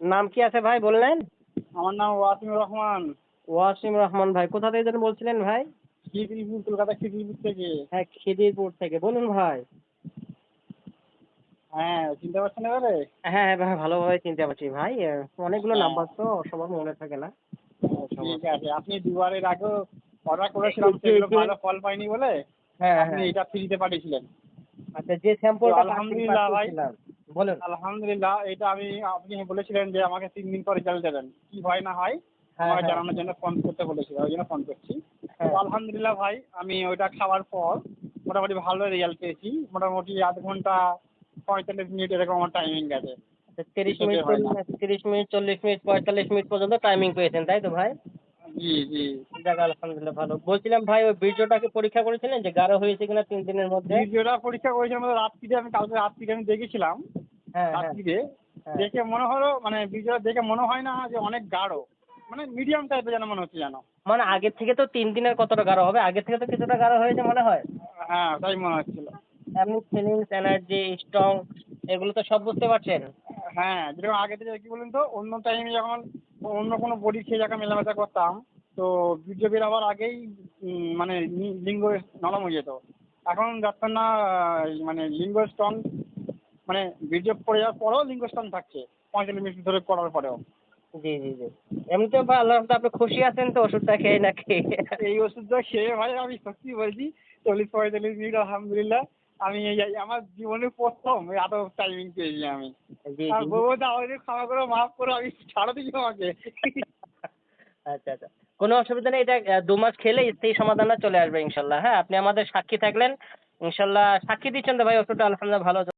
নাম কি আছে ভাই বললেন? আমার নাম ওয়াসিমুর রহমান। ওয়াসিম রহমান ভাই কোথা থেকে যেন বলছিলেন ভাই? খিদিরপুর কলকাতা খিদিরপুর থেকে। হ্যাঁ খিদিরপুর থেকে। বলুন ভাই। হ্যাঁ চিনতে পারছেন এবারে? হ্যাঁ হ্যাঁ ভাই ভালোভাবে চিনতে পারছি ভাই। অনেকগুলো হ্যাঁ। নাম্বার তো সবার মনে থাকে না। ঠিক আছে আপনি দুবারের আগেও অর্ডার করেছিলাম সেগুলো ভালো ফল পাইনি বলে হ্যাঁ আপনি হ্যাঁ। এটা ফ্রিতে পাঠিয়েছিলেন। আচ্ছা যে স্যাম্পলটা আলহামদুলিল্লাহ ভাই। বলুন। আলহামদুলিল্লাহ এটা আমি আপনি বলেছিলেন যে আমাকে তিন দিন পর রেজাল্ট দেবেন। কি হয় না হয় হ্যাঁ, আমাকে হ্যাঁ। জানানোর জন্য ফোন করতে বলেছিল ওই জন্য ফোন করছি। হ্যাঁ। আলহামদুলিল্লাহ ভাই আমি ওইটা খাওয়ার পর মোটামুটি ভালো রেজাল্ট পেয়েছি। মোটামুটি আধ ঘণ্টা পঁয়তাল্লিশ মিনিট এরকম আমার টাইমিং গেছে। তিরিশ মিনিট তিরিশ মিনিট চল্লিশ মিনিট পঁয়তাল্লিশ মিনিট পর্যন্ত টাইমিং পেয়েছেন তাই তো ভাই? জি জি। যাক আলহামদুলিল্লাহ ভালো। বলছিলাম ভাই ওই বীর্যটাকে পরীক্ষা করেছিলেন যে গাঢ় হয়েছে কিনা তিন দিনের মধ্যে? ভিডিওটা পরীক্ষা করেছিলাম রাত্রিতে আমি কালকে রাত্রিতে আমি দেখেছিলাম। হ্যাঁ হ্যাঁ। রাত্রিতে হ্যাঁ। দেখে মনে হলো মানে ভিডিওটা দেখে মনে হয় না যে অনেক গাঢ়। মানে মিডিয়াম টাইপের যেন মনে হচ্ছে যেন। মানে আগের থেকে তো তিন দিনের কতটা গাঢ় হবে? আগের থেকে তো কিছুটা গাঢ় হয়েছে মনে হয়। হ্যাঁ তাই মনে হচ্ছিল। এমনি ফিলিংস এনার্জি স্ট্রং এগুলো তো সব বুঝতে পারছেন। হ্যাঁ যেরকম আগে থেকে কি বলুন তো অন্য টাইমে যখন অন্য কোনো বডি খেয়ে যখন মেলামেশা করতাম তো ভিডিও বের হওয়ার আগেই মানে লিঙ্গ নরম হয়ে যেত। এখন যাচ্ছেন না মানে লিঙ্গ স্ট্রং মানে ভিডিও পড়ে যাওয়ার পরেও লিঙ্গ স্ট্রং থাকছে। পঁয়তাল্লিশ মিনিট ধরে করার পরেও। জি জি জি। এমনিতেও ভাই আল্লাহ আপনি খুশি আছেন তো ওষুধটা খেয়ে নাকি এই ওষুধটা খেয়ে ভাই আমি সত্যি বলছি চল্লিশ পঁয়তাল্লিশ মিনিট আলহামদুলিল্লাহ আমি আমার জীবনে প্রথম এত টাইমিং পেয়েছি আমি। আর ক্ষমা করে মাফ করে আমি ছাড়া দিই আমাকে আচ্ছা আচ্ছা। কোনো অসুবিধা নেই এটা দু মাস খেলে সেই সমাধানটা চলে আসবে ইনশাল্লাহ হ্যাঁ? আপনি আমাদের সাক্ষী থাকলেন ইনশাল্লাহ সাক্ষী দিচ্ছেন তো ভাই ওষুধটা আলহামদুলিল্লাহ ভালো